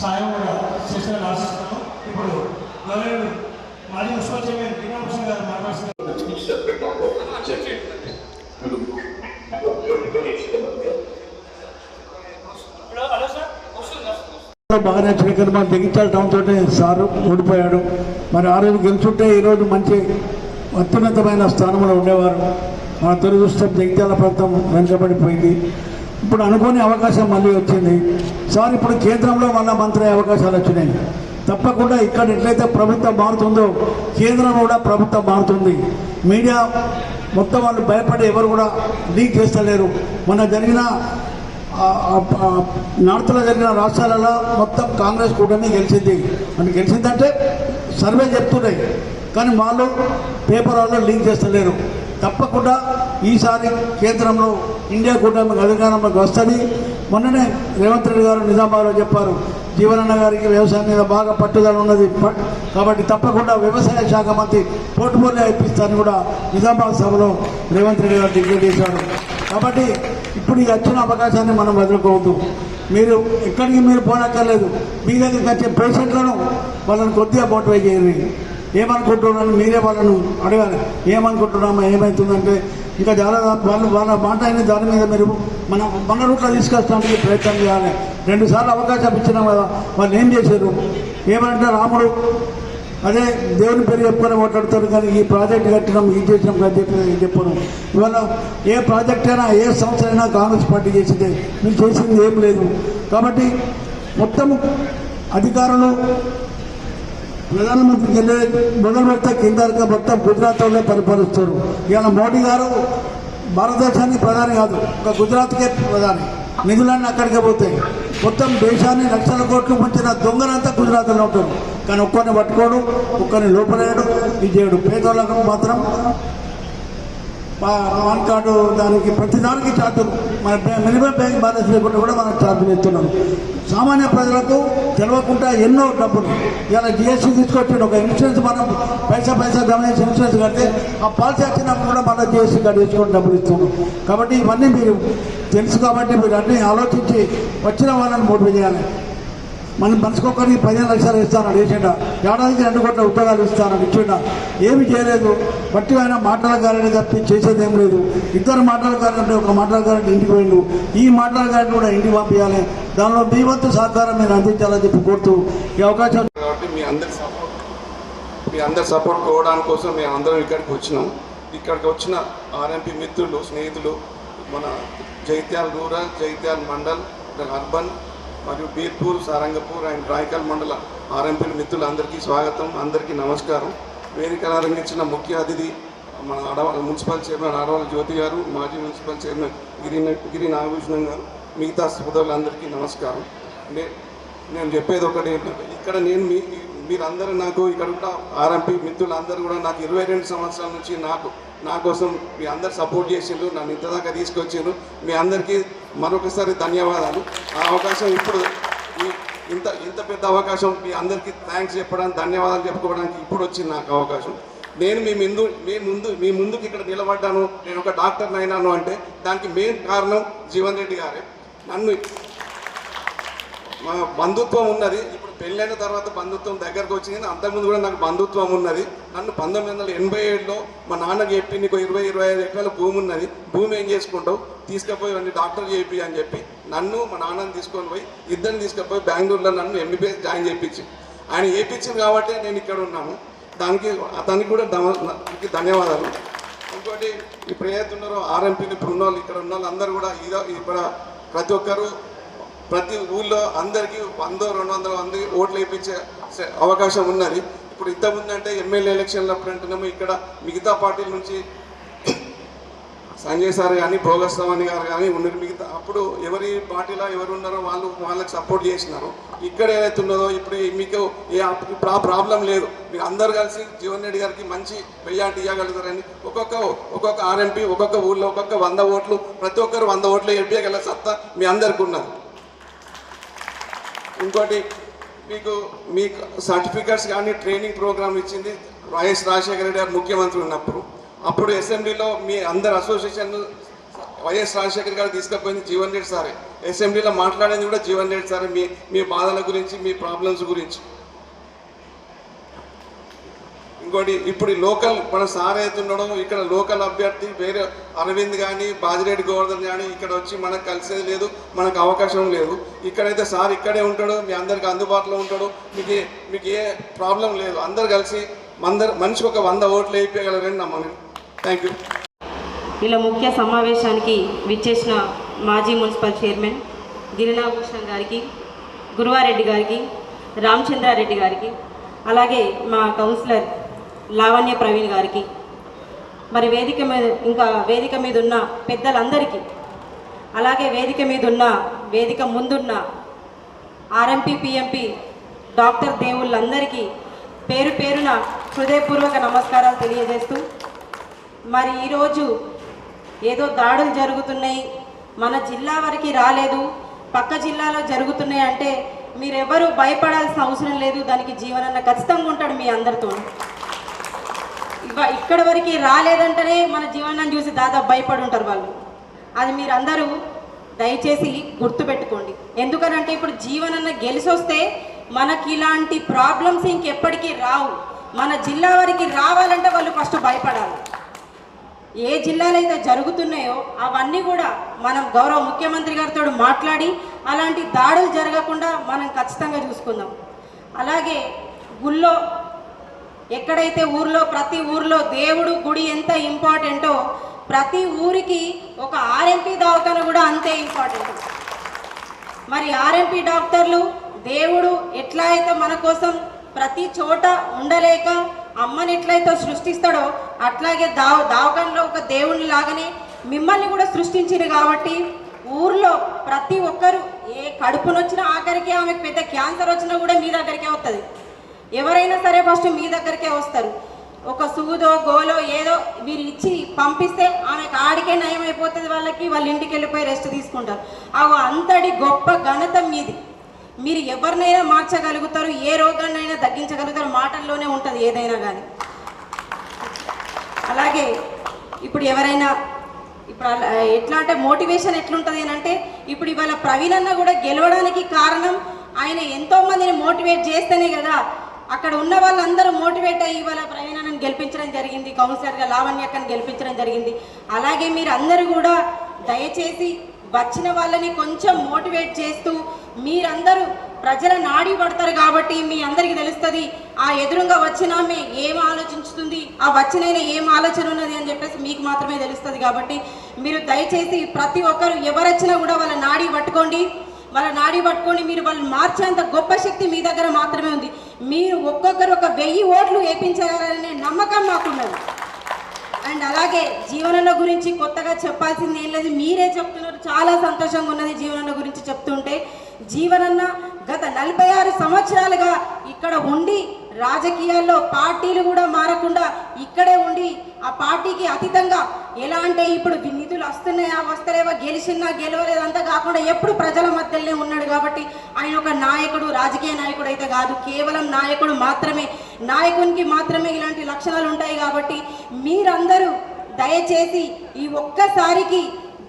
సాయం కూడా చేసిన ఆశిస్తున్నాను ఇప్పుడు గవర్నర్ మాజీ మున్సిపల్ చైర్మన్ శ్రీరామకృష్ణ గారు మాట్లాడుతున్నారు. బాగానే శ్రీకర్ మన జగిత్యాల టౌన్ తోటే సారు ఓడిపోయాడు. మరి ఆ రోజు గెలుచుంటే ఈరోజు మంచి అత్యున్నతమైన స్థానంలో ఉండేవారు. మన దురదృష్టం జగిత్యాల ప్రాంతం వెనుకబడిపోయింది. ఇప్పుడు అనుకోని అవకాశం మళ్ళీ వచ్చింది. సార్ ఇప్పుడు కేంద్రంలో మళ్ళా మంత్రి అవకాశాలు వచ్చినాయి. తప్పకుండా ఇక్కడ ఎట్లయితే ప్రభుత్వం మారుతుందో కేంద్రం కూడా ప్రభుత్వం మారుతుంది. మీడియా మొత్తం వాళ్ళు భయపడి ఎవరు కూడా లీక్ చేస్తలేరు. మొన్న జరిగిన నార్త్లో జరిగిన రాష్ట్రాలలో మొత్తం కాంగ్రెస్ కూటమి గెలిచింది. అంటే గెలిచిందంటే సర్వే చెప్తున్నాయి. కానీ వాళ్ళు పేపర్ వాళ్ళు లీక్ చేస్తలేరు. తప్పకుండా ఈసారి కేంద్రంలో ఇండియా కూటమి అధికారంలోకి వస్తుంది. మొన్ననే రేవంత్ రెడ్డి గారు నిజామాబాద్లో చెప్పారు జీవనన్న గారికి వ్యవసాయం మీద బాగా పట్టుదల ఉన్నది. కాబట్టి తప్పకుండా వ్యవసాయ శాఖ మంత్రి పోర్టుఫోలియో ఇప్పిస్తారని కూడా నిజామాబాద్ సభలో రేవంత్ రెడ్డి గారు డిక్లేర్ చేశారు. కాబట్టి ఇప్పుడు ఈ వచ్చిన అవకాశాన్ని మనం వదులుకోవద్దు. మీరు ఎక్కడికి మీరు పోనక్కర్లేదు. మీ దగ్గరికి వచ్చే పేషెంట్లను వాళ్ళని కొద్దిగా మోటివేట్ చేయండి. ఏమనుకుంటున్నాను మీరే వాళ్ళను అడగాలి. ఏమనుకుంటున్నామా ఏమవుతుందంటే ఇంకా చాలా వాళ్ళు వాళ్ళ మాట అయిన దాని మీద మీరు మన మన రూట్లో తీసుకొస్తానికి ప్రయత్నం చేయాలి. రెండు సార్లు అవకాశం ఇచ్చినాం కదా వాళ్ళు ఏం చేశారు? ఏమంటే రాముడు అదే దేవుని పేరు చెప్పుకొని మాట్లాడతారు కానీ ఈ ప్రాజెక్ట్ కట్టినాం ఇది చేసినాం అని చెప్పి చెప్పను. ఇవాళ ఏ ప్రాజెక్ట్ అయినా ఏ సంస్థ అయినా కాంగ్రెస్ పార్టీ చేసిందే. మీరు చేసింది ఏం లేదు. కాబట్టి మొత్తం అధికారులు ప్రధానమంత్రి వెళ్ళే మొదలు పెడితే కింద మొత్తం గుజరాత్లోనే పరిపాలిస్తారు. ఇవాళ మోడీ గారు భారతదేశానికి ప్రధాని కాదు ఒక గుజరాత్కే ప్రధాని. నిధులన్నీ అక్కడికే పోతాయి. మొత్తం దేశాన్ని లక్షల కోట్లు ముంచిన దొంగలంతా గుజరాత్లో ఉంటారు. కానీ ఒక్కరిని పట్టుకోడు ఒక్కరిని లోపలేయడు ఇది చేయడు పేదోళ్ళకు మాత్రం పాన్ కార్డు దానికి ప్రతిదానికి చార్జ్ మన మినిమం బ్యాంక్ బ్యాలెన్స్ లేకుండా కూడా మనం ఛార్జీలు ఇస్తున్నాం సామాన్య ప్రజలకు తెలియకుండా ఎన్నో డబ్బులు. ఇలా జిఎస్టీ తీసుకొచ్చి ఒక ఇన్సూరెన్స్ మనం పైసా పైసా గమనించి ఇన్సూరెన్స్ కడితే ఆ పాలసీ వచ్చినప్పుడు కూడా మళ్ళీ జిఎస్టీ కార్డు తీసుకొని డబ్బులు ఇస్తున్నాం కాబట్టి ఇవన్నీ మీరు తెలుసు కాబట్టి మీరు అన్నీ ఆలోచించి వచ్చిన వాళ్ళని మోటివేట్ చేయాలి. మనం మనిషికొకరికి పదిహేను లక్షలు ఇస్తానని వేసిండ ఏడాదికి రెండు కోట్ల ఉద్యోగాలు ఇస్తానని ఇచ్చిండ ఏమి చేయలేదు. బట్టి ఆయన గారిని తప్పి చేసేది ఏం లేదు. ఇద్దరు మాట్లాడగారంటే ఒక మాట్లాడగారంటే ఇంటికి పోయిండు ఈ గారిని కూడా ఇంటికి పంపించాలి. దానిలో మీ వంతు సహకారం మీరు అందించాలని చెప్పి కోరుతూ ఈ అవకాశం కాబట్టి మీ అందరి సపోర్ట్ మీ అందరి సపోర్ట్ కోవడానికి కోసం మేము అందరం ఇక్కడికి వచ్చినాం. ఇక్కడికి వచ్చిన ఆర్ఎంపీ మిత్రులు స్నేహితులు మన జైత్యాల రూరల్ జైత్యాల మండల్ అర్బన్ మరియు బీర్పూర్ సారంగపూర్ అండ్ రాయకల్ మండల ఆర్ఎంపీ మిత్రులందరికీ స్వాగతం అందరికీ నమస్కారం. వేదిక అలంకరించిన ముఖ్య అతిథి మన అడవాల మున్సిపల్ చైర్మన్ అడవాల జ్యోతి గారు మాజీ మున్సిపల్ చైర్మన్ గిరి గిరి నాగభూషణం గారు మిగతా సోదరులందరికీ నమస్కారం. నే- నేను చెప్పేది ఒకటి ఇక్కడ నేను మీ మీరందరూ నాకు ఇక్కడ కూడా ఆర్ఎంపీ మిత్రులందరూ కూడా నాకు ఇరవై రెండు సంవత్సరాల నుంచి నాకు నా కోసం మీ అందరు సపోర్ట్ చేసిండ్రు నన్ను ఇంతదాకా తీసుకొచ్చిండ్రు. మీ అందరికీ మరొకసారి ధన్యవాదాలు. ఆ అవకాశం ఇప్పుడు ఇంత ఇంత పెద్ద అవకాశం మీ అందరికీ థ్యాంక్స్ చెప్పడానికి ధన్యవాదాలు చెప్పుకోవడానికి ఇప్పుడు వచ్చింది నాకు అవకాశం. నేను మీ ముందు మీ ముందు మీ ముందుకు ఇక్కడ నిలబడ్డాను. నేను ఒక డాక్టర్ని అయినాను అంటే దానికి మెయిన్ కారణం జీవన్ రెడ్డి గారే. నన్ను బంధుత్వం ఉన్నది. ఇప్పుడు పెళ్ళైన తర్వాత బంధుత్వం దగ్గరకు వచ్చింది. కానీ అంతకుముందు కూడా నాకు బంధుత్వం ఉన్నది. నన్ను పంతొమ్మిది వందల ఎనభై ఏడులో మా నాన్నకి చెప్పి నీకు ఇరవై ఇరవై ఐదు ఎకరాల భూమి ఉన్నది. భూమి ఏం చేసుకుంటావు? తీసుకుపోయి అన్ని డాక్టర్ చేపి అని చెప్పి నన్ను మా నాన్నని తీసుకొని పోయి ఇద్దరిని తీసుకుపోయి బెంగళూరులో నన్ను ఎంబీబీఎస్ జాయిన్ చేయించి. ఆయన చేయించింది కాబట్టి నేను ఇక్కడ ఉన్నాను. దానికి అతనికి కూడా దానికి ధన్యవాదాలు. ఇంకోటి ఇప్పుడు ఏదైతే ఉన్నారో ఆర్ఎంపీలు ఇప్పుడు ఉన్న వాళ్ళు ఇక్కడ ఉన్న వాళ్ళు అందరూ కూడా ఇదో ఇక్కడ ప్రతి ఒక్కరు ప్రతి ఊళ్ళో అందరికీ వంద రెండు వందల మంది ఓట్లు వేయించే అవకాశం ఉన్నది. ఇప్పుడు ఇంతకుముందు అంటే ఎమ్మెల్యే ఎలక్షన్లు అప్పుడు అంటున్నాము ఇక్కడ మిగతా పార్టీల నుంచి సంజయ్ సార్ కానీ భోగస్వామి గారు కానీ ఉన్నారు. మిగతా అప్పుడు ఎవరి పార్టీలో ఎవరు ఉన్నారో వాళ్ళు వాళ్ళకి సపోర్ట్ చేసినారు. ఇక్కడ ఏదైతే ఉన్నదో ఇప్పుడు మీకు ఏ ఇప్పుడు ఆ ప్రాబ్లం లేదు. మీరు అందరు కలిసి జీవన్ రెడ్డి గారికి మంచి వెయ్యాటి ఇవ్వగలుగుతారని ఒక్కొక్క ఒక్కొక్క ఆర్ఎంపీ ఒక్కొక్క ఊళ్ళో ఒక్కొక్క వంద ఓట్లు ప్రతి ఒక్కరు వంద ఓట్లు ఎంపీగల సత్తా మీ అందరికి ఉన్నది. ఇంకోటి మీకు మీకు సర్టిఫికెట్స్ కానీ ట్రైనింగ్ ప్రోగ్రామ్ ఇచ్చింది వైఎస్ రాజశేఖర రెడ్డి గారు ముఖ్యమంత్రి ఉన్నప్పుడు. అప్పుడు అసెంబ్లీలో మీ అందరు అసోసియేషన్ వైఎస్ రాజశేఖర్ గారు తీసుకుపోయింది జీవన్ రెడ్డి సారే. అసెంబ్లీలో మాట్లాడేది కూడా జీవన్ రెడ్డి సారే మీ మీ బాధల గురించి మీ ప్రాబ్లమ్స్ గురించి. ఇంకోటి ఇప్పుడు లోకల్ మన సార్ అవుతుండడం ఇక్కడ లోకల్ అభ్యర్థి వేరే అరవింద్ కానీ బాజిరెడ్డి గోవర్ధన్ కానీ ఇక్కడ వచ్చి మనకు కలిసేది లేదు మనకు అవకాశం లేదు. ఇక్కడైతే సార్ ఇక్కడే ఉంటాడు మీ అందరికి అందుబాటులో ఉంటాడు. మీకు మీకు ఏ ప్రాబ్లం లేదు. అందరు కలిసి అందరు మనిషి ఒక వంద ఓట్లు వేయించగలరని నమ్మను థ్యాంక్ యూ ఇలా ముఖ్య సమావేశానికి విచ్చేసిన మాజీ మున్సిపల్ చైర్మన్ గిరినాభూషణ్ గారికి గురువారెడ్డి గారికి రామచంద్రారెడ్డి గారికి అలాగే మా కౌన్సిలర్ లావణ్య ప్రవీణ్ గారికి. మరి వేదిక మీద ఇంకా వేదిక మీద ఉన్న పెద్దలందరికీ అలాగే వేదిక మీద ఉన్న వేదిక ముందున్న ఆర్ఎంపీ పిఎంపీ డాక్టర్ దేవుళ్ళందరికీ పేరు పేరున హృదయపూర్వక నమస్కారాలు తెలియజేస్తూ మరి ఈరోజు ఏదో దాడులు జరుగుతున్నాయి మన జిల్లా వరకు రాలేదు పక్క జిల్లాలో జరుగుతున్నాయి అంటే మీరెవరూ భయపడాల్సిన అవసరం లేదు దానికి జీవనన్న ఖచ్చితంగా ఉంటాడు మీ అందరితో ఇక్కడ వరకు రాలేదంటేనే మన జీవనాన్ని చూసి దాదాపు భయపడి ఉంటారు వాళ్ళు. అది మీరందరూ దయచేసి గుర్తుపెట్టుకోండి. ఎందుకనంటే ఇప్పుడు జీవనన్న గెలిసొస్తే మనకి ఇలాంటి ప్రాబ్లమ్స్ ఇంకెప్పటికీ రావు. మన జిల్లా వరకు రావాలంటే వాళ్ళు ఫస్ట్ భయపడాలి. ఏ జిల్లాలో అయితే జరుగుతున్నాయో అవన్నీ కూడా మనం గౌరవ ముఖ్యమంత్రి గారితో మాట్లాడి అలాంటి దాడులు జరగకుండా మనం ఖచ్చితంగా చూసుకుందాం. అలాగే గుళ్ళో ఎక్కడైతే ఊర్లో ప్రతి ఊర్లో దేవుడు గుడి ఎంత ఇంపార్టెంటో ప్రతి ఊరికి ఒక ఆర్ఎంపీ దవాఖాన కూడా అంతే ఇంపార్టెంట్. మరి ఆర్ఎంపీ డాక్టర్లు దేవుడు ఎట్లా అయితే మన కోసం ప్రతి చోట ఉండలేక అమ్మని ఎట్లయితే సృష్టిస్తాడో అట్లాగే దావ దావకంలో ఒక దేవుని లాగానే మిమ్మల్ని కూడా సృష్టించింది కాబట్టి ఊర్లో ప్రతి ఒక్కరు ఏ కడుపునొచ్చినా ఆఖరికి ఆమెకు పెద్ద క్యాన్సర్ వచ్చినా కూడా మీ దగ్గరికే వస్తుంది ఎవరైనా సరే ఫస్ట్ మీ దగ్గరికే వస్తారు. ఒక సూదో గోలో ఏదో మీరు ఇచ్చి పంపిస్తే ఆమెకు ఆడికే నయం అయిపోతుంది వాళ్ళకి వాళ్ళ ఇంటికి వెళ్ళిపోయి రెస్ట్ తీసుకుంటారు. అవి అంతటి గొప్ప ఘనత మీది. మీరు ఎవరినైనా మార్చగలుగుతారు ఏ రోగాన్నైనా తగ్గించగలుగుతారు మాటల్లోనే ఉంటుంది ఏదైనా కానీ అలాగే ఇప్పుడు ఎవరైనా ఇప్పుడు ఎట్లా అంటే మోటివేషన్ ఎట్లుంటుంది అని అంటే ఇప్పుడు ఇవాళ ప్రవీణ్ అన్న కూడా గెలవడానికి కారణం ఆయన ఎంతోమందిని మోటివేట్ చేస్తేనే కదా అక్కడ ఉన్న వాళ్ళందరూ మోటివేట్ అయ్యి ఇవాళ ప్రయాణాన్ని గెలిపించడం జరిగింది కౌన్సిలర్గా లావణ్యక్కని గెలిపించడం జరిగింది. అలాగే మీరు అందరూ కూడా దయచేసి వచ్చిన వాళ్ళని కొంచెం మోటివేట్ చేస్తూ మీరందరూ ప్రజల నాడి పడతారు కాబట్టి మీ అందరికీ తెలుస్తుంది ఆ ఎదురుగా వచ్చిన ఆమె ఏం ఆలోచించుతుంది ఆ వచ్చినైనా ఏం ఆలోచన ఉన్నది అని చెప్పేసి మీకు మాత్రమే తెలుస్తుంది కాబట్టి మీరు దయచేసి ప్రతి ఒక్కరు ఎవరొచ్చినా కూడా వాళ్ళ నాడి పట్టుకోండి. వాళ్ళ నాడి పట్టుకొని మీరు వాళ్ళు మార్చేంత గొప్ప శక్తి మీ దగ్గర మాత్రమే ఉంది. మీరు ఒక్కొక్కరు ఒక వెయ్యి ఓట్లు వేయించాలనే నమ్మకం మాకున్నది. అండ్ అలాగే జీవనంలో గురించి కొత్తగా చెప్పాల్సింది ఏం లేదు. మీరే చెప్తున్నారు. చాలా సంతోషంగా ఉన్నది జీవనంలో గురించి చెప్తుంటే. జీవనన్న గత నలభై ఆరు సంవత్సరాలుగా ఇక్కడ ఉండి రాజకీయాల్లో పార్టీలు కూడా మారకుండా ఇక్కడే ఉండి ఆ పార్టీకి అతీతంగా ఎలా అంటే ఇప్పుడు నిధులు వస్తున్నాయా వస్తలేవా గెలిచినా గెలవలేదంతా కాకుండా ఎప్పుడు ప్రజల మధ్యలోనే ఉన్నాడు కాబట్టి ఆయన ఒక నాయకుడు రాజకీయ నాయకుడు అయితే కాదు కేవలం నాయకుడు మాత్రమే. నాయకునికి మాత్రమే ఇలాంటి లక్షణాలు ఉంటాయి కాబట్టి మీరందరూ దయచేసి ఈ ఒక్కసారికి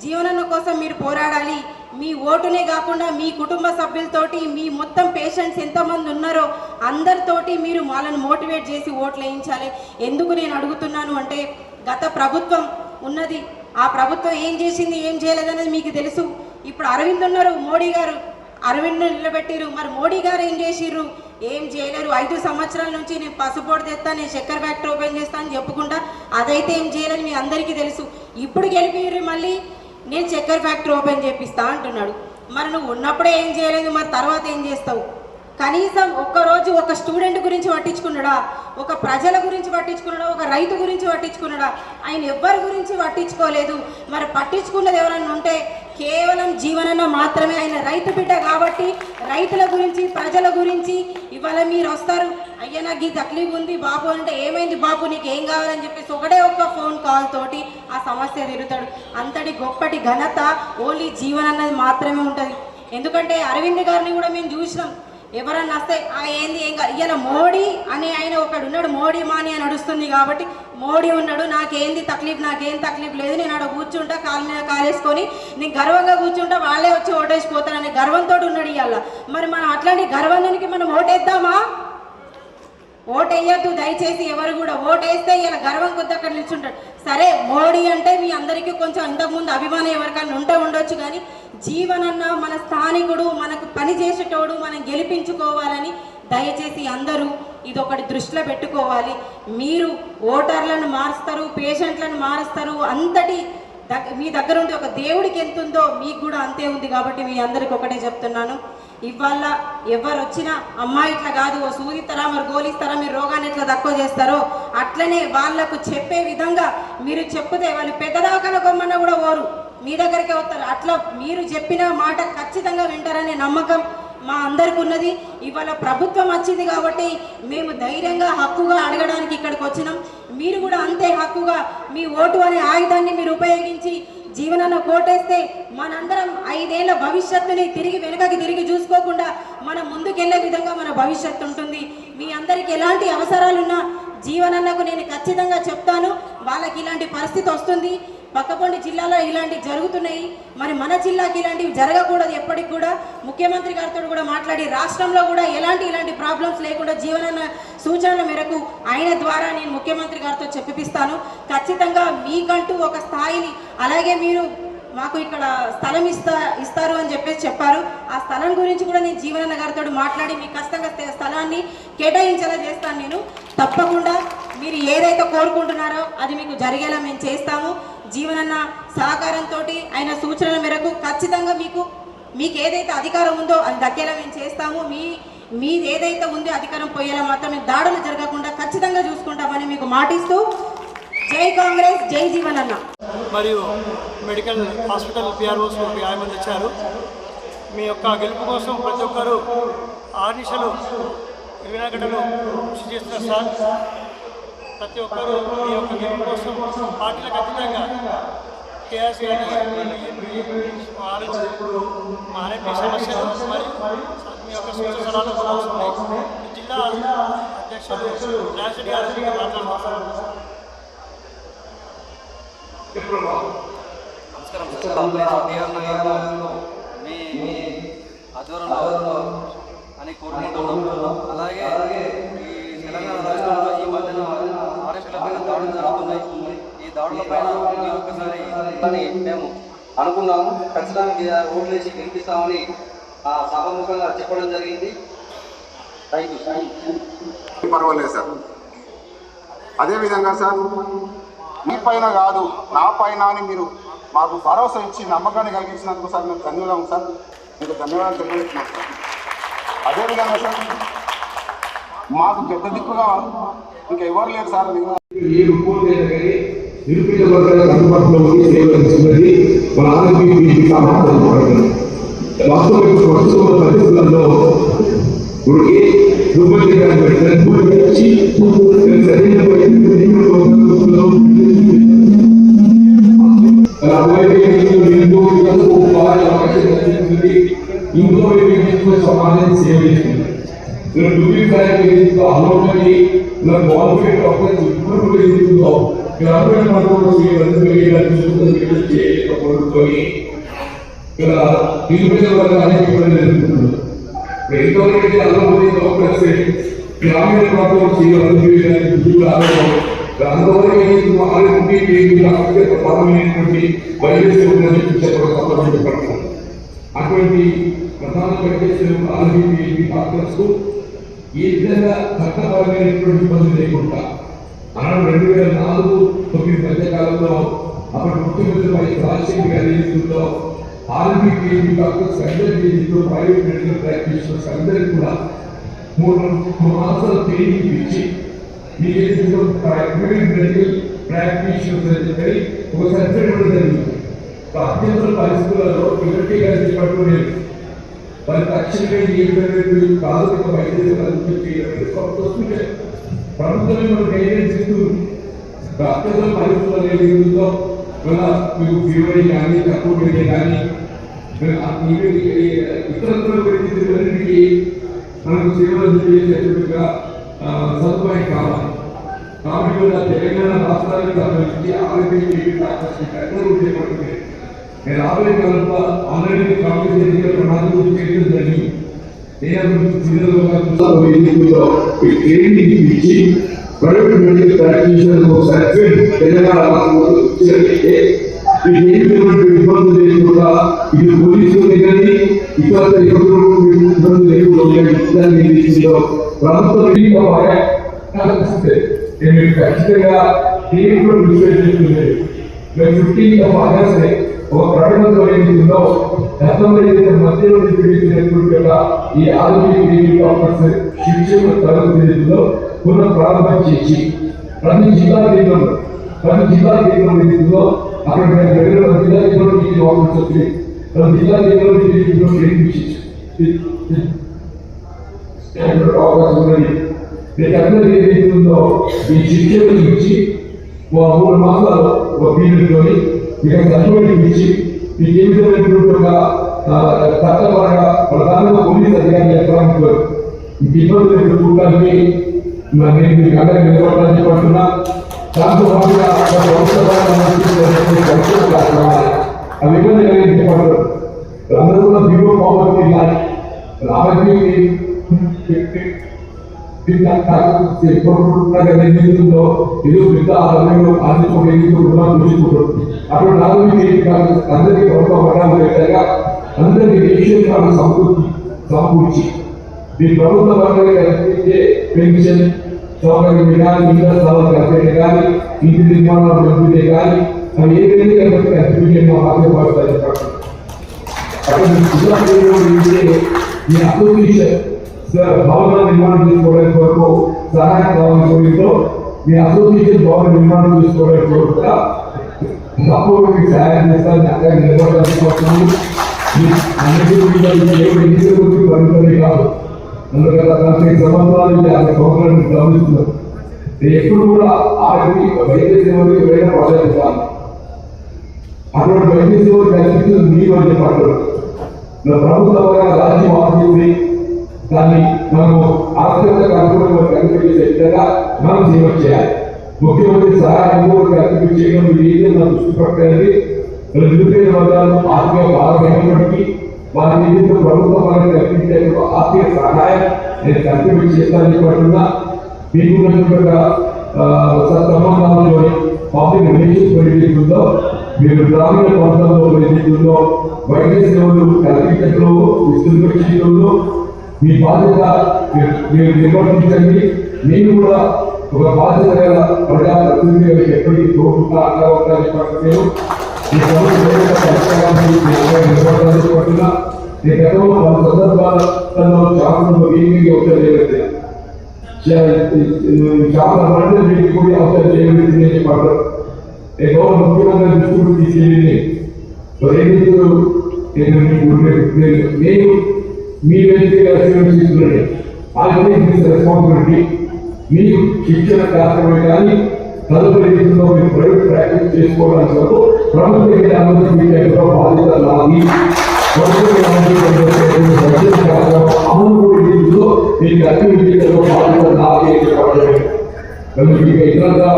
జీవనం కోసం మీరు పోరాడాలి. మీ ఓటునే కాకుండా మీ కుటుంబ సభ్యులతోటి మీ మొత్తం పేషెంట్స్ ఎంతమంది ఉన్నారో అందరితోటి మీరు వాళ్ళని మోటివేట్ చేసి ఓట్లు వేయించాలి. ఎందుకు నేను అడుగుతున్నాను అంటే గత ప్రభుత్వం ఉన్నది. ఆ ప్రభుత్వం ఏం చేసింది ఏం చేయలేదనేది మీకు తెలుసు. ఇప్పుడు అరవింద్ ఉన్నారు మోడీ గారు. అరవింద్ నిలబెట్టిరు మరి మోడీ గారు ఏం చేసిర్రు? ఏం చేయలేరు. ఐదు సంవత్సరాల నుంచి నేను పసుపోటు తెస్తా నేను చక్కెర ఫ్యాక్టరీ ఓపెన్ చేస్తా అని చెప్పుకుంటా అదైతే ఏం చేయలేని మీ అందరికీ తెలుసు. ఇప్పుడు గెలిపిరు మళ్ళీ. నేను చక్కెర ఫ్యాక్టరీ ఓపెన్ చేపిస్తా అంటున్నాడు. మరి నువ్వు ఉన్నప్పుడే ఏం చేయలేదు మరి తర్వాత ఏం చేస్తావు? కనీసం ఒక్కరోజు ఒక స్టూడెంట్ గురించి పట్టించుకున్నాడా? ఒక ప్రజల గురించి పట్టించుకున్నాడా? ఒక రైతు గురించి పట్టించుకున్నాడా? ఆయన ఎవ్వరి గురించి పట్టించుకోలేదు. మరి పట్టించుకున్నది ఎవరన్నా ఉంటే కేవలం జీవనన్న మాత్రమే. ఆయన రైతు బిడ్డ కాబట్టి రైతుల గురించి ప్రజల గురించి ఇవాళ మీరు వస్తారు. అయ్యా నాకు ఈ తక్లీఫ్ ఉంది. బాబు అంటే ఏమైంది? బాబు నీకు ఏం కావాలని చెప్పేసి ఒకటే ఒక్క ఫోన్ కాల్ తోటి ఆ సమస్య తిరుగుతాడు అంతటి గొప్పటి ఘనత ఓన్లీ జీవనన్నది మాత్రమే ఉంటుంది. ఎందుకంటే అరవింద్ గారిని కూడా మేము చూసినాం. ఎవరన్నా వస్తే ఏంది ఏం కాదు ఇవాళ మోడీ అనే ఆయన ఒకడు ఉన్నాడు మోడీ మాని అని నడుస్తుంది కాబట్టి మోడీ ఉన్నాడు నాకేంది తక్లీఫ్ నాకేం తక్లీఫ్ లేదు నేను ఆడ కూర్చుంటా కాలు మీద కాలేసుకొని నేను గర్వంగా కూర్చుంటా వాళ్ళే వచ్చి ఓటేసిపోతారనే గర్వంతో ఉన్నాడు ఇవాళ మరి మనం అట్లాంటి గర్వానికి మనం ఓటేద్దామా? ఓటేయద్దు దయచేసి ఎవరు కూడా ఓటేస్తే ఇలా గర్వం కొద్ది అక్కడ నిల్చుంటాడు. సరే మోడీ అంటే మీ అందరికీ కొంచెం ఇంతకుముందు అభిమానం ఎవరికైనా ఉంటే ఉండొచ్చు కానీ జీవనన్న మన స్థానికుడు మనకు పని చేసేటోడు మనం గెలిపించుకోవాలని దయచేసి అందరూ ఇది ఒకటి దృష్టిలో పెట్టుకోవాలి. మీరు ఓటర్లను మారుస్తారు పేషెంట్లను మారుస్తారు అంతటి మీ దగ్గర ఉండి ఒక దేవుడికి ఎంత ఉందో మీకు కూడా అంతే ఉంది కాబట్టి మీ అందరికి ఒకటే చెప్తున్నాను. ఇవాళ ఎవరు వచ్చినా అమ్మాయి ఇట్లా కాదు ఓ సూదిస్తారా మరి గోలిస్తారా మీరు రోగాన్ని ఎట్లా తక్కువ చేస్తారో అట్లనే వాళ్ళకు చెప్పే విధంగా మీరు చెప్తే వాళ్ళు పెద్ద దవాఖాన కూడా ఓరు. మీ దగ్గరికే వస్తారు. అట్లా మీరు చెప్పిన మాట ఖచ్చితంగా వింటారనే నమ్మకం మా అందరికి ఉన్నది. ఇవాళ ప్రభుత్వం వచ్చింది కాబట్టి మేము ధైర్యంగా హక్కుగా అడగడానికి ఇక్కడికి వచ్చినాం. మీరు కూడా అంతే హక్కుగా మీ ఓటు అనే ఆయుధాన్ని మీరు ఉపయోగించి జీవనాన్ని కోటేస్తే మనందరం ఐదేళ్ళ భవిష్యత్తుని తిరిగి వెనుకకి తిరిగి చూసుకోకుండా మనం ముందుకెళ్ళే విధంగా మన భవిష్యత్తు ఉంటుంది. మీ అందరికి ఎలాంటి అవసరాలున్నా జీవనన్నకు నేను ఖచ్చితంగా చెప్తాను. వాళ్ళకి ఇలాంటి పరిస్థితి వస్తుంది. పక్కపొండి జిల్లాలో ఇలాంటివి జరుగుతున్నాయి. మరి మన జిల్లాకి ఇలాంటివి జరగకూడదు ఎప్పటికి కూడా. ముఖ్యమంత్రి గారితో కూడా మాట్లాడి రాష్ట్రంలో కూడా ఎలాంటి ఇలాంటి ప్రాబ్లమ్స్ లేకుండా జీవనన్న సూచనల మేరకు ఆయన ద్వారా నేను ముఖ్యమంత్రి గారితో చెప్పిస్తాను ఖచ్చితంగా మీకంటూ ఒక స్థాయిని అలాగే మీరు మాకు ఇక్కడ స్థలం ఇస్తా ఇస్తారు అని చెప్పేసి చెప్పారు. ఆ స్థలం గురించి కూడా నేను జీవనన్న గారితో మాట్లాడి మీకు ఖచ్చితంగా స్థలాన్ని కేటాయించేలా చేస్తాను నేను. తప్పకుండా మీరు ఏదైతే కోరుకుంటున్నారో అది మీకు జరిగేలా మేము చేస్తాము. జీవనన్న సహకారంతో ఆయన సూచనల మేరకు ఖచ్చితంగా మీకు మీకు ఏదైతే అధికారం ఉందో అది దక్కేలా మేము చేస్తాము. మీ మీది ఏదైతే ఉందో అధికారం పోయేలా మాత్రం మేము దాడులు జరగకుండా ఖచ్చితంగా చూసుకుంటామని మీకు మాటిస్తూ జై కాంగ్రెస్ జై జీవనన్న. మరియు మెడికల్ హాస్పిటల్ పిఆర్ఓస్ ఒక యాభై మంది వచ్చారు మీ యొక్క గెలుపు కోసం ప్రతి ఒక్కరూ ఆర్నిషలు ఇరవై కృషి చేస్తున్నారు సార్. ప్రతి ఒక్కరూ మీ యొక్క గెలుపు కోసం పార్టీలకు అతీతంగా కేఎస్ మా ఆరోగ్య సమస్యలు మరియు మీ యొక్క సూచన సలహాలు కూడా అవసరం ఈ జిల్లా అధ్యక్షులు రాజశేఖర్ గారు మీతో మాట్లాడుతున్నారు మీ ఆధ్వర్యంలో అని కోరుకుంటున్నాం అలాగే ఈ తెలంగాణ రాష్ట్రంలో ఈ మధ్యన దాడులు జరుగుతున్నాయి. ఈ ఒక్కసారి మేము అనుకున్నాము. ఖచ్చితంగా ఓట్లు వేసి గెలిపిస్తామని ఆ సభాముఖంగా చెప్పడం జరిగింది. థ్యాంక్ యూ థ్యాంక్ యూ పర్వాలేదు సార్ అదేవిధంగా సార్ మీ పైన కాదు నా పైన అని మీరు మాకు భరోసా ఇచ్చి నమ్మకాన్ని కలిగించినందుకు సార్ మేము ధన్యవాదం సార్ మీకు ధన్యవాదాలు తెలియజేస్తున్నాం సార్ అదేవిధంగా సార్ మాకు పెద్ద దిక్కుగా ఇంకా ఎవరు లేరు సార్ మీరు నిరుపేద అందుబాటులో వర్గాలు అనేక ఇబ్బందులు ఎదుర్కొంటున్నారు ఇప్పుడు ఎంతోమంది అనుభవం అవకాశం గ్రామీణ ప్రాంతంలో చేయడానికి ఉద్యోగులు ఆరోగ్యం అందువల్ల ఏదైతే అత్యంత బలమైనటువంటి వైరస్ ఉందని చెప్పడం తప్పని చెప్పడం అటువంటి ప్రధాన పెట్టేసిన ఆరోగ్య డాక్టర్స్ ఈ విధంగా చట్టపరమైనటువంటి ఇబ్బంది లేకుండా ఆనాడు రెండు వేల నాలుగు తొమ్మిది మధ్య కాలంలో అప్పటి ముఖ్యమంత్రి రాజశేఖర్ గారి నేతృత్వంలో ఆర్బీపీ డాక్టర్స్ అందరికీ దీంట్లో ప్రైవేట్ మెడికల్ ప్రాక్టీషనర్స్ అందరికీ కూడా మూడు మూడు మాసాల ట్రైనింగ్ ఇచ్చి మీకు ప్రైవేట్ మెడికల్ ప్రాక్టీషనర్స్ అని చెప్పి ఒక సర్టిఫికేట్ కూడా జరిగింది. అత్యంత పరిస్థితులలో ఇవన్నీ గారు చెప్పట్టు మరి తక్షణమే ఏమైనటువంటి ప్రాథమిక వైద్య సేవలు చెప్పి వస్తుంటే ప్రభుత్వమే గైడెన్స్ ఇస్తూ అత్యంత పరిస్థితులు ఏది ఉందో మీకు ఫీవర్ కానీ తక్కువ పెరిగే కానీ ఇతరత్ర పరిస్థితులన్నిటికీ మనకు సేవలు చేసేట్టుగా సదుపాయం కావాలి. కాబట్టి కూడా తెలంగాణ రాష్ట్రానికి సంబంధించి ఆరోగ్య డాక్టర్స్ అందరూ చేపడుతుంది. నేను ఆరోగ్య కాలంలో ఆల్రెడీ కాంగ్రెస్ ఎన్నికల ప్రణాళిక చేస్తుందని ట్రైనింగ్ ఇచ్చి private medical practitioner certificate Telangana రాష్ట్రంలో ఇచ్చినట్లయితే ఈ ఏటువంటి లేకుండా ఇది పోలీసులు కానీ ఇతర ఇబ్బందులు లేకుండా ప్రభుత్వం నేను ఖచ్చితంగా కూడా మేము ఫిఫ్టీన్ ఆఫ్ ఆగస్ట్ ఒక ప్రకటనతో గతంలో ఏదైతే మధ్యలో ఈ డాక్టర్స్ శిక్షణ తరగతి పునః ప్రారంభం చేసి ప్రతి జిల్లా కేంద్రంలో ప్రతి జిల్లా కేంద్రం ఏదైతుందో అక్కడ దగ్గర జిల్లా కేంద్రంలో ఈ డాక్టర్స్ వచ్చి ప్రతి జిల్లా కేంద్రంలో ఈ ట్రైనింగ్ అవకాశం ఉన్నది మీకందరూ ఏదైతుందో ఈ శిక్షణ ఇచ్చి ఓ మూడు మాసాలు ఒక పీరియడ్లోని మీకు సర్టిఫికేట్ ఇచ్చి మీ జీవితమైనటువంటి ఒక చట్టపరంగా ప్రధానంగా పోలీస్ అధికారులు ఎక్కడ మీకు ఇబ్బందులు ఎదుర్కోవడానికి మరి నేను అందరికీ నిలబడాలని చెప్పంటున్నా దాంతో పాటుగా అవి ఇబ్బంది కలిగి చెప్పంటారు అందరూ కూడా బిలో పావర్టీ లైఫ్ ఆరోగ్యం ఇది పెద్ద ఆరోగ్యంలో చూసుకుంటారు? అందరికీ ప్రభుత్వ పట్టాలు అందరికీ సమకూర్చి. సమకూర్చి ప్రభుత్వ కల్పించే పెన్షన్ సౌకర్యం కానీ మిగతా స్థలాలు కల్పించే కానీ ఇంటి నిర్మాణాలు కల్పించే కానీ అవి ఏ విధంగా కల్పించే మా బాధ్యపడతాయి చెప్పండి అక్కడ జిల్లా కేంద్రంలో ఉంటే ఈ అసోసియేషన్ సార్ భవన నిర్మాణం చేసుకోవడానికి వరకు సహాయం కావాలని కోరితో మీ అసోసియేషన్ భవన నిర్మాణం చేసుకోవడానికి వరకు కూడా తప్పకుండా మీకు సహాయం చేస్తారని అక్కడ నిలబడడానికి వస్తున్నాను అన్నిటి గురించి ఎన్నికల గురించి పరిమితమే కాదు అందుకని నలభై సంవత్సరాలు ఇది యాభై సంవత్సరాలు గమనిస్తున్నారు ఎప్పుడు కూడా ఆరోగ్య వైద్య సేవలు ఎవరైనా పడలేదు కాదు. అటువంటి వైద్య సేవలు కల్పించిన మీరు అని పట్టు మన ప్రభుత్వ రాజ్యం ఆశించి దాన్ని మనము ఆర్థిక అనుకూలంగా కల్పించే విధంగా మనం సేవ చేయాలి. ముఖ్యమంత్రి సహాయం కూడా కల్పించి చేయడం ఇది దృష్టి పట్టలేదు నిరుపేద వర్గాలు ఆర్థిక బాధ అయినప్పటికీ వారి నిధులు ప్రభుత్వం పరంగా కల్పించే ఆర్థిక సహాయం నేను కల్పించి చేస్తానని చెప్పకుండా మీకు ఉన్నటువంటి సంబంధాలలోని పబ్లిక్ రిలేషన్స్ ఏదైతుందో మీరు గ్రామీణ ప్రాంతంలో ఏదైతుందో వైద్య సేవలు కల్పించడంలో విస్తృత చేయడంలో మీ బాధ్యత మీరు- మీరు నిర్వర్తించండి. నేను కూడా ఒక బాధ్యత గల ప్రజా ప్రతినిధిగా ఎప్పటికీ తోడుగా అక్కడ ఉంటానని చెప్పట్లేదు ఈ ప్రభుత్వ పరిష్కారాన్ని నిర్వహించాలని పట్టినా ఈ గతంలో మన సందర్భాలలో చాలా వీటికి అవసరం లేదు చాలా మంది మీకు కూడా అవసరం చేయలేదు అని చెప్పారు ఏ గౌరవ ముఖ్యమంత్రి దృష్టికి తీసుకెళ్ళి రైతులు నేను మీకు నేను నేను మీ వ్యక్తిగా సేవిస్తున్నాను ఆల్రెడీ రెస్పాన్సిబిలిటీ మీకు శిక్షణ కార్యక్రమం కానీ తదుపరి రీతిలో మీరు ప్రైవేట్ ప్రాక్టీస్ చేసుకోవడానికి వరకు ప్రభుత్వం అనుమతి మీకు బాధ్యత నాది అమలు రీతిలో మీకు అన్ని విషయాల్లో బాధ్యత నాది అని చెప్పడం కనుక మీకు ఇతరంగా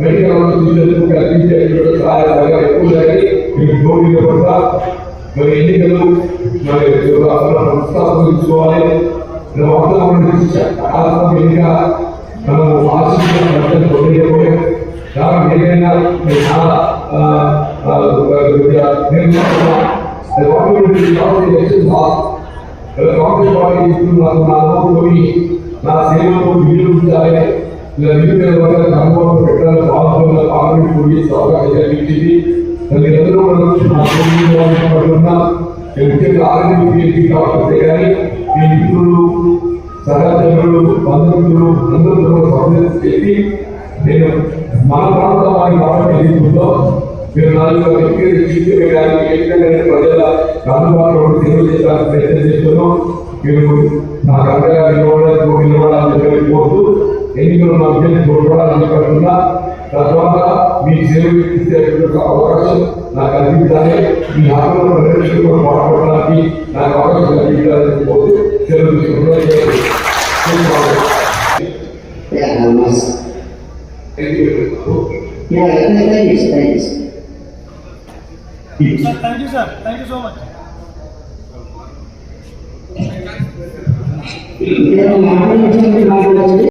మెడికల్ ఆఫీసర్లకు కల్పించేటువంటి సహాయంగా ఎక్కువ జరిగి మీకు మరి ఎన్నికలు మరి వాతావరణం ఎన్నిక ఆశించిన చాలా కాబట్టి ఏదైనా మీరు చాలా కాంగ్రెస్ పార్టీ ఇస్తున్నారు నా అనుభవం నా సేవలో వీలు ఉంచాలి ఇలా నిరుపేద వర్గాలకు అనుభవం పెట్టాలని బాధ్యతలు కాంగ్రెస్ పోయి అవకాశం కలిగించింది మీరందరూ పడుతున్నా ముఖ్యంగా ఆరోగ్య కావాలి కానీ మీ మిత్రులు సహచరులు బంధువులు అందరూ కూడా సమస్య చేసి నేను మన ప్రాంతంలో వారి కాబట్టి ఎదుగుతుందో మీరు నాలుగు వ్యక్తులు చూసి మీరు ఆయన ఏంటంటే ప్రజల అందుబాటులో సేవలు చేయడానికి ప్రయత్నం చేస్తున్నాం. మీరు నా కరెక్ట్గా నిలబడాలి నిలబడాలని చెప్పి ఎన్నికలు మా అభ్యర్థి తోడ్పడాలని కాకుండా తద్వారా మీ సేవ అవకాశం నాకు అందించాలి. మీ ఆటలను ప్రదర్శనలో పాల్పడడానికి నాకు అవకాశం కల్పించాలని పోతే సెలవు తీసుకుంటున్నాను. Yeah, thank you, sir. Thank you so much. Yeah,